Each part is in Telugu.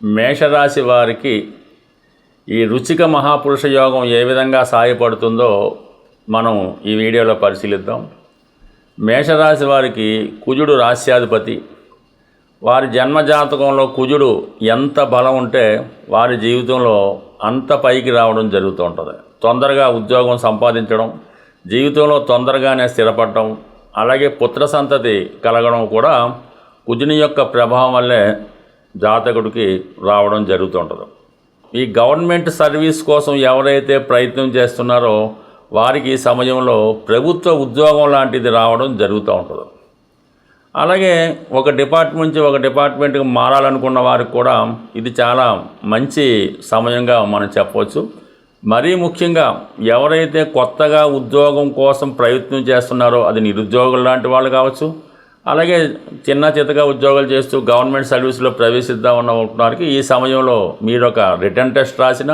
మేషరాశి వారికి ఈ రుచిక మహాపురుష యోగం ఏ విధంగా సాయపడుతుందో మనం ఈ వీడియోలో పరిశీలిద్దాం. మేషరాశి వారికి కుజుడు రాస్యాధిపతి వారి జన్మజాతకంలో కుజుడు ఎంత బలం ఉంటే వారి జీవితంలో అంత పైకి రావడం జరుగుతూ ఉంటుంది తొందరగా ఉద్యోగం సంపాదించడం జీవితంలో తొందరగానే స్థిరపడటం అలాగే పుత్ర సంతతి కలగడం కూడా కుజుని యొక్క ప్రభావం వల్లే జాతకుడికి రావడం జరుగుతుంటుంది ఈ గవర్నమెంట్ సర్వీస్ కోసం ఎవరైతే ప్రయత్నం చేస్తున్నారో వారికి ఈ సమయంలో ప్రభుత్వ ఉద్యోగం లాంటిది రావడం జరుగుతూ ఉంటుంది. అలాగే ఒక డిపార్ట్మెంట్ నుంచి ఒక డిపార్ట్మెంట్కి మారాలనుకున్న వారికి కూడా ఇది చాలా మంచి సమయంగా మనం చెప్పవచ్చు. మరీ ముఖ్యంగా ఎవరైతే కొత్తగా ఉద్యోగం కోసం ప్రయత్నం చేస్తున్నారో అది నిరుద్యోగులు లాంటి వాళ్ళు కావచ్చు అలాగే చిన్న చితగా ఉద్యోగాలు చేస్తూ గవర్నమెంట్ సర్వీస్లో ప్రవేశిద్దాం ఉన్న వారికి ఈ సమయంలో మీరు ఒక రిటర్న్ టెస్ట్ రాసిన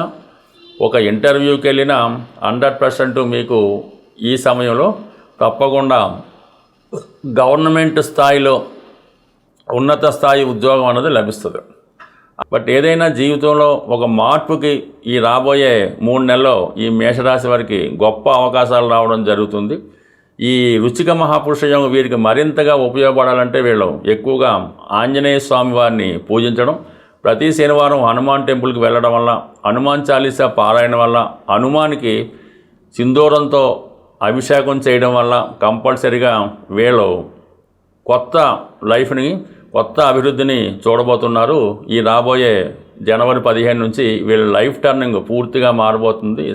ఒక ఇంటర్వ్యూకి వెళ్ళినా హండ్రెడ్ పర్సెంట్ మీకు ఈ సమయంలో తప్పకుండా గవర్నమెంట్ స్థాయిలో ఉన్నత స్థాయి ఉద్యోగం అన్నది లభిస్తుంది. బట్ ఏదైనా జీవితంలో ఒక మార్పుకి ఈ రాబోయే మూడు నెలల్లో ఈ మేషరాశి వారికి గొప్ప అవకాశాలు రావడం జరుగుతుంది. ఈ రుచిక మహాపురుష యోగం వీరికి మరింతగా ఉపయోగపడాలంటే వీళ్ళు ఎక్కువగా ఆంజనేయ స్వామి వారిని పూజించడం ప్రతి శనివారం హనుమాన్ టెంపుల్కి వెళ్ళడం వల్ల హనుమాన్ చాలీసా పారాయణ వల్ల హనుమాన్కి సింధూరంతో అభిషేకం చేయడం వల్ల కంపల్సరిగా వీళ్ళు కొత్త లైఫ్ని కొత్త అభివృద్ధిని చూడబోతున్నారు. ఈ రాబోయే జనవరి పదిహేను నుంచి వీళ్ళ లైఫ్ టర్నింగ్ పూర్తిగా మారబోతుంది.